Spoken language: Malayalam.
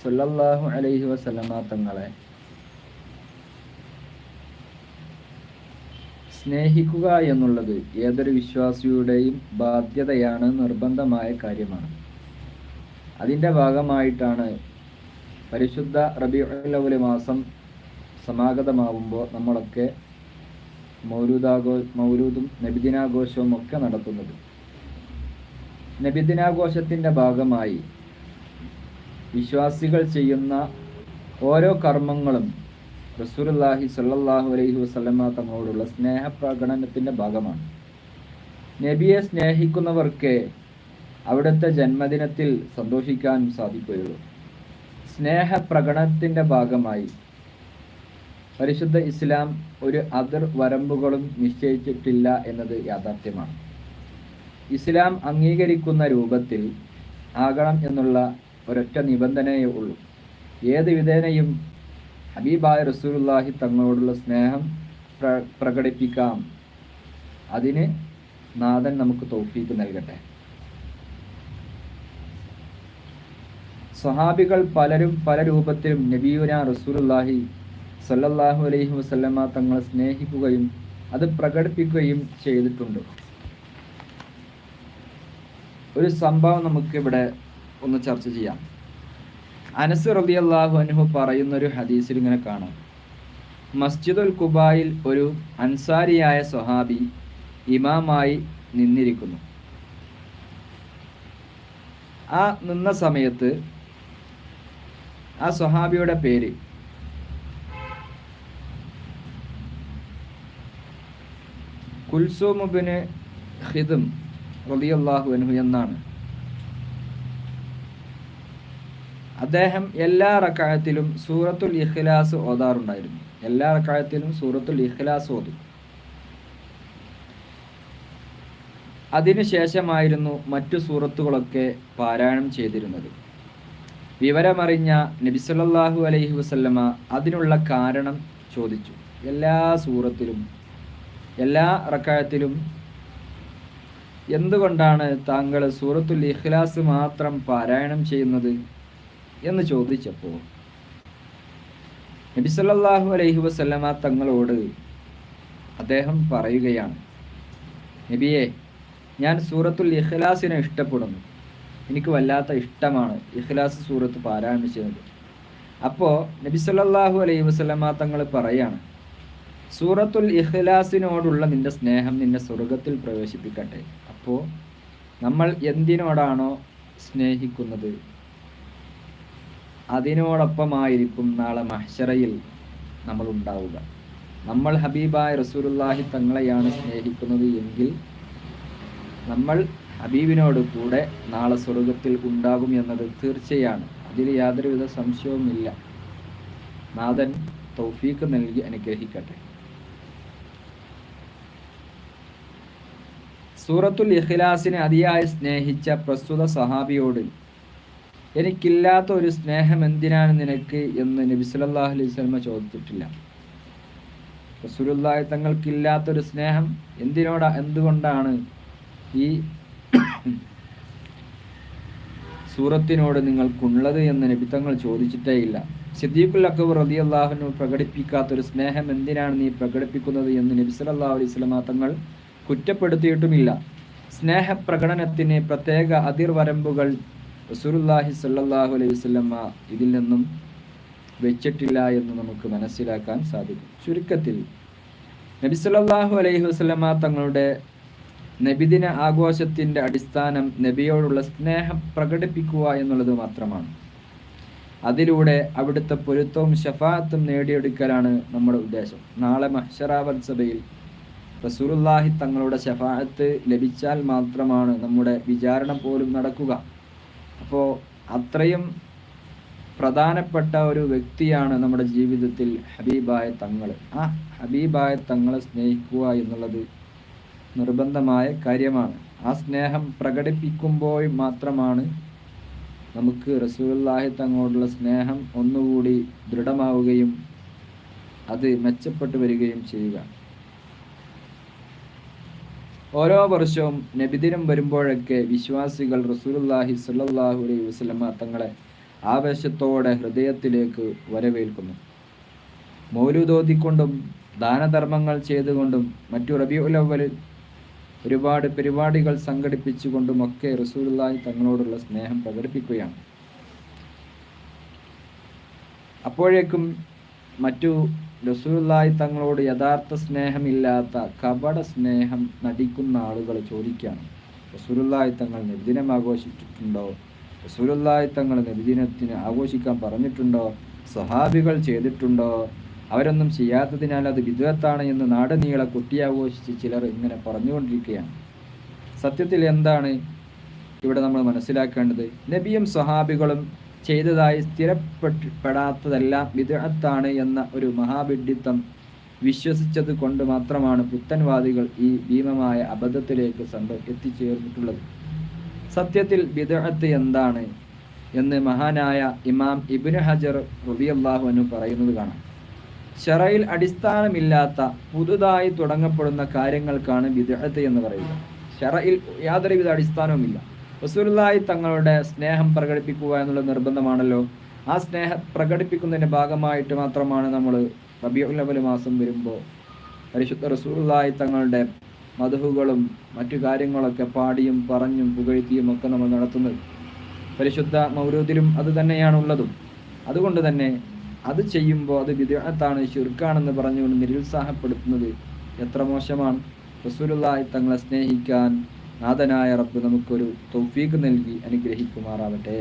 സല്ലല്ലാഹു അലൈഹി വസല്ലമ തങ്ങളെ സ്നേഹിക്കുക എന്നുള്ളത് ഏതൊരു വിശ്വാസിയുടെയും ബാധ്യതയാണ് നിർബന്ധമായ കാര്യമാണ്. അതിന്റെ ഭാഗമായിട്ടാണ് പരിശുദ്ധ റബിഉൽ മാസം സമാഗതമാവുമ്പോൾ നമ്മളൊക്കെ മൗലൂദാഘോ മൗലൂദും നബിദിനാഘോഷവും ഒക്കെ നടത്തുന്നത്. നബിദിനാഘോഷത്തിന്റെ ഭാഗമായി വിശ്വാസികൾ ചെയ്യുന്ന ഓരോ കർമ്മങ്ങളും റസൂലുള്ളാഹി സല്ലാഹു അലൈഹി വസ്ലമ തങ്ങളോടുള്ള സ്നേഹപ്രകടനത്തിന്റെ ഭാഗമാണ്. നബിയെ സ്നേഹിക്കുന്നവർക്ക് അവിടുത്തെ ജന്മദിനത്തിൽ സന്തോഷിക്കാനും സാധിക്കുകയുള്ളൂ. സ്നേഹപ്രകടനത്തിന്റെ ഭാഗമായി പരിശുദ്ധ ഇസ്ലാം ഒരു അതിർ വരമ്പുകളും നിശ്ചയിച്ചിട്ടില്ല എന്നത് യാഥാർത്ഥ്യമാണ്. ഇസ്ലാം അംഗീകരിക്കുന്ന രൂപത്തിൽ ആകണം എന്നുള്ള ഒരൊറ്റ നിബന്ധനയേ ഉള്ളൂ. ഏത് വിധേനയും ഹബീബായ റസൂലുള്ളാഹി തങ്ങളോടുള്ള സ്നേഹം പ്ര പ്രകടിപ്പിക്കാം. അതിന് നാഥൻ നമുക്ക് തോഫീക്ക് നൽകട്ടെ. സ്വഹാബികൾ പലരും പല രൂപത്തിലും നബിയുന റസൂലുള്ളാഹി സല്ലല്ലാഹു അലൈഹി വസല്ലമ തങ്ങളെ സ്നേഹിക്കുകയും അത് പ്രകടിപ്പിക്കുകയും ചെയ്തിട്ടുണ്ട്. ഒരു സംഭവം നമുക്കിവിടെ ഒന്ന് ചർച്ച ചെയ്യാം. അനസ് റബി അള്ളാഹു അനുഹു പറയുന്നൊരു ഹദീസിൽ ഇങ്ങനെ കാണാം. മസ്ജിദുൽ കുബായിൽ ഒരു അൻസാരിയായ സ്വഹാബി ഇമാമായി നിന്നിരിക്കുന്നു. ആ നിന്ന സമയത്ത് ആ സ്വഹാബിയുടെ പേര് കുൽസൂമുബിന് ഹിദും റളിയല്ലാഹു അനുഹു എന്നാണ്. അദ്ദേഹം എല്ലാ റക്കായത്തിലും സൂറത്തുൽ ഇഖ്ലാസ് ഓതാറുണ്ടായിരുന്നു. എല്ലാ റക്കായത്തിലും സൂറത്തുൽ ഇഖ്ലാസ് ഓതും. അതിനുശേഷമായിരുന്നു മറ്റു സൂറത്തുകളൊക്കെ പാരായണം ചെയ്തിരുന്നത്. വിവരമറിഞ്ഞ നബിസല്ലാഹു അലൈഹി വസല്ലമ അതിനുള്ള കാരണം ചോദിച്ചു. എല്ലാ സൂറത്തിലും എല്ലാ റക്കായത്തിലും എന്തുകൊണ്ടാണ് താങ്കൾ സൂറത്തുൽ ഇഖ്ലാസ് മാത്രം പാരായണം ചെയ്യുന്നത്? എന്ന് ചോദിച്ചപ്പോൾ നബി സല്ലല്ലാഹു അലൈഹി വസല്ലമ തങ്ങളോട് അദ്ദേഹം പറയുകയാണ് നബിയെ ഞാൻ സൂറത്തുൽ ഇഖ്ലാസിനെ ഇഷ്ടപ്പെടുന്നു. എനിക്ക് വല്ലാത്ത ഇഷ്ടമാണ് ഇഖ്ലാസ് സൂറത്ത് പാരായണം അപ്പോൾ നബി സല്ലല്ലാഹു അലൈഹി വസ്ലമ തങ്ങൾ പറയാണ് സൂറത്തുൽ ഇഖ്ലാസിനോടുള്ള നിന്റെ സ്നേഹം നിന്നെ സ്വർഗത്തിൽ പ്രവേശിപ്പിക്കട്ടെ. അപ്പോൾ നമ്മൾ എന്തിനോടാണോ സ്നേഹിക്കുന്നത്? അതിനോടൊപ്പമായിരിക്കും നാളെ മഹ്ഷറയിൽ നമ്മൾ ഉണ്ടാവുക. നമ്മൾ ഹബീബായ റസൂലുള്ളാഹി തങ്ങളെയാണ് സ്നേഹിക്കുന്നത് എങ്കിൽ നമ്മൾ ഹബീബിനോട് കൂടെ നാളെ സ്വർഗത്തിൽ ഉണ്ടാകും എന്നത് തീർച്ചയാണ്. അതിൽ യാതൊരുവിധ സംശയവുമില്ല. നാഥൻ തൗഫീക്ക് നൽകി അനുഗ്രഹിക്കട്ടെ. സൂറത്തുൽ ഇഖ്ലാസിനെ അതിയായി സ്നേഹിച്ച പ്രസ്തുത സഹാബിയോട് എനിക്കില്ലാത്ത ഒരു സ്നേഹം എന്തിനാണ് നിനക്ക് എന്ന് നബി സല്ലല്ലാഹു അലൈഹി വസല്ലമ ചോദിച്ചിട്ടില്ല. റസൂലുള്ളാഹി തങ്ങൾക്കില്ലാത്തൊരു സ്നേഹം എന്തിനോടാ എന്തുകൊണ്ടാണ് ഈ സൂറത്തിനോട് നിങ്ങൾക്കുള്ളത് എന്ന് നബി തങ്ങൾ ചോദിച്ചിട്ടേ ഇല്ല. സിദ്ദീഖുൽ അക്ബർ റളിയല്ലാഹുനു പ്രകടിപ്പിക്കാത്തൊരു സ്നേഹം എന്തിനാണ് നീ പ്രകടിപ്പിക്കുന്നത് എന്ന് നബി സല്ലല്ലാഹു അലൈഹി വസല്ലമ തങ്ങൾ കുറ്റപ്പെടുത്തിയിട്ടുമില്ല. സ്നേഹപ്രകടനത്തിന് പ്രത്യേക അതിർവരമ്പുകൾ റസൂലുള്ളാഹി സല്ലാഹു അലൈഹി വസല്ലമ ഇതിൽ നിന്നും വെച്ചിട്ടില്ല എന്ന് നമുക്ക് മനസ്സിലാക്കാൻ സാധിക്കും. ചുരുക്കത്തിൽ നബി സല്ലാഹു അലൈഹി വസല്ലമ തങ്ങളുടെ നബിദിന ആഘോഷത്തിന്റെ അടിസ്ഥാനം നബിയോടുള്ള സ്നേഹം പ്രകടിപ്പിക്കുക എന്നുള്ളത് മാത്രമാണ്. അതിലൂടെ അവിടുത്തെ പൊരുത്തവും ഷഫാത്തും നേടിയെടുക്കലാണ് നമ്മുടെ ഉദ്ദേശം. നാളെ മഹ്ഷറാവൽ സഭയിൽ റസൂറുല്ലാഹി തങ്ങളുടെ ഷഫാഅത്ത് ലഭിച്ചാൽ മാത്രമാണ് നമ്മുടെ വിചാരണ പോലും നടക്കുക. അപ്പോൾ അത്രയും പ്രധാനപ്പെട്ട ഒരു വ്യക്തിയാണ് നമ്മുടെ ജീവിതത്തിൽ ഹബീബായ തങ്ങൾ. ആ ഹബീബായ തങ്ങളെ സ്നേഹിക്കുക എന്നുള്ളത് നിർബന്ധമായ കാര്യമാണ്. ആ സ്നേഹം പ്രകടിപ്പിക്കുമ്പോൾ മാത്രമാണ് നമുക്ക് റസൂലുള്ളാഹി തങ്ങളോടുള്ള സ്നേഹം ഒന്നുകൂടി ദൃഢമാവുകയും അത് മെച്ചപ്പെട്ടു വരികയും ചെയ്യുക. ഓരോ വർഷവും നബിദിനം വരുമ്പോഴൊക്കെ വിശ്വാസികൾ റസൂലുള്ളാഹി സ്വല്ലല്ലാഹു അലൈഹി വസല്ലമ തങ്ങളെ ആവേശത്തോടെ ഹൃദയത്തിലേക്ക് വരവേൽക്കുന്നു. മൗലൂദോതിക്കൊണ്ടും ദാനധർമ്മങ്ങൾ ചെയ്തുകൊണ്ടും മറ്റു റബിയുലവലിൽ ഒരുപാട് പരിപാടികൾ സംഘടിപ്പിച്ചുകൊണ്ടുമൊക്കെ റസൂലുള്ളാഹി തങ്ങളോടുള്ള സ്നേഹം പ്രകടിപ്പിക്കുകയാണ്. അപ്പോഴേക്കും മറ്റു റസൂലുള്ളാഹി തങ്ങളോട് യഥാർത്ഥ സ്നേഹമില്ലാത്ത കപട സ്നേഹം നടിക്കുന്ന ആളുകൾ ചോദിക്കുകയാണ്. റസൂലുള്ളാഹി തങ്ങൾ നബിദിനം ആഘോഷിച്ചിട്ടുണ്ടോ? റസൂലുള്ളാഹി തങ്ങൾ നബിദിനത്തിന് ആഘോഷിക്കാൻ പറഞ്ഞിട്ടുണ്ടോ? സ്വഹാബികൾ ചെയ്തിട്ടുണ്ടോ? അവരൊന്നും ചെയ്യാത്തതിനാൽ അത് വിദ്വത്താണ് എന്ന് നാടുനീളെ കുട്ടിയാഘോഷിച്ച് ചിലർ ഇങ്ങനെ പറഞ്ഞുകൊണ്ടിരിക്കുകയാണ്. സത്യത്തിൽ എന്താണ് ഇവിടെ നമ്മൾ മനസ്സിലാക്കേണ്ടത്? നബിയും സ്വഹാബികളും ചെയ്തതായി സ്ഥിരപ്പെടാത്തതെല്ലാം വിദഗ്ധത്താണ് എന്ന ഒരു മഹാബിഡിത്തം വിശ്വസിച്ചത് കൊണ്ട് മാത്രമാണ് പുത്തൻവാദികൾ ഈ ഭീമമായ അബദ്ധത്തിലേക്ക് സംഭ എത്തിച്ചേർന്നിട്ടുള്ളത്. സത്യത്തിൽ ബിദഅത്ത് എന്താണ് എന്ന് മഹാനായ ഇമാം ഇബ്നു ഹജർ റബി അള്ളാഹുവിനു പറയുന്നത് കാണാം. ഷറയിൽ അടിസ്ഥാനമില്ലാത്ത പുതുതായി തുടങ്ങപ്പെടുന്ന കാര്യങ്ങൾക്കാണ് ബിദഅത്ത് എന്ന് പറയുക. ഷറയിൽ യാതൊരുവിധ അടിസ്ഥാനവുമില്ല. റസൂലുള്ളാഹി തങ്ങളുടെ സ്നേഹം പ്രകടിപ്പിക്കുക എന്നുള്ള നിർബന്ധമാണല്ലോ. ആ സ്നേഹം പ്രകടിപ്പിക്കുന്നതിന്റെ ഭാഗമായിട്ട് മാത്രമാണ് നമ്മൾ റബിയുൽ അവൽ മാസം വരുമ്പോൾ പരിശുദ്ധ റസൂലുള്ളാഹി തങ്ങളുടെ മധുഹുകളും മറ്റു കാര്യങ്ങളൊക്കെ പാടിയും പറഞ്ഞും പുകഴ്ത്തിയും ഒക്കെ നമ്മൾ നടത്തുന്നത്. പരിശുദ്ധ മൗരൂദിലും അത് തന്നെയാണുള്ളതും. അതുകൊണ്ട് തന്നെ അത് ചെയ്യുമ്പോൾ അത് വിദ്യാണത്താണ് ശുർക്കാണെന്ന് പറഞ്ഞുകൊണ്ട് നിരുത്സാഹപ്പെടുത്തുന്നത് എത്ര മോശമാണ്. റസൂലുള്ളാഹി തങ്ങളെ സ്നേഹിക്കാൻ നാഥനായ റബ്ബ് നമുക്കൊരു തൗഫീഖ് നൽകി അനുഗ്രഹിക്കുമാറാവട്ടെ.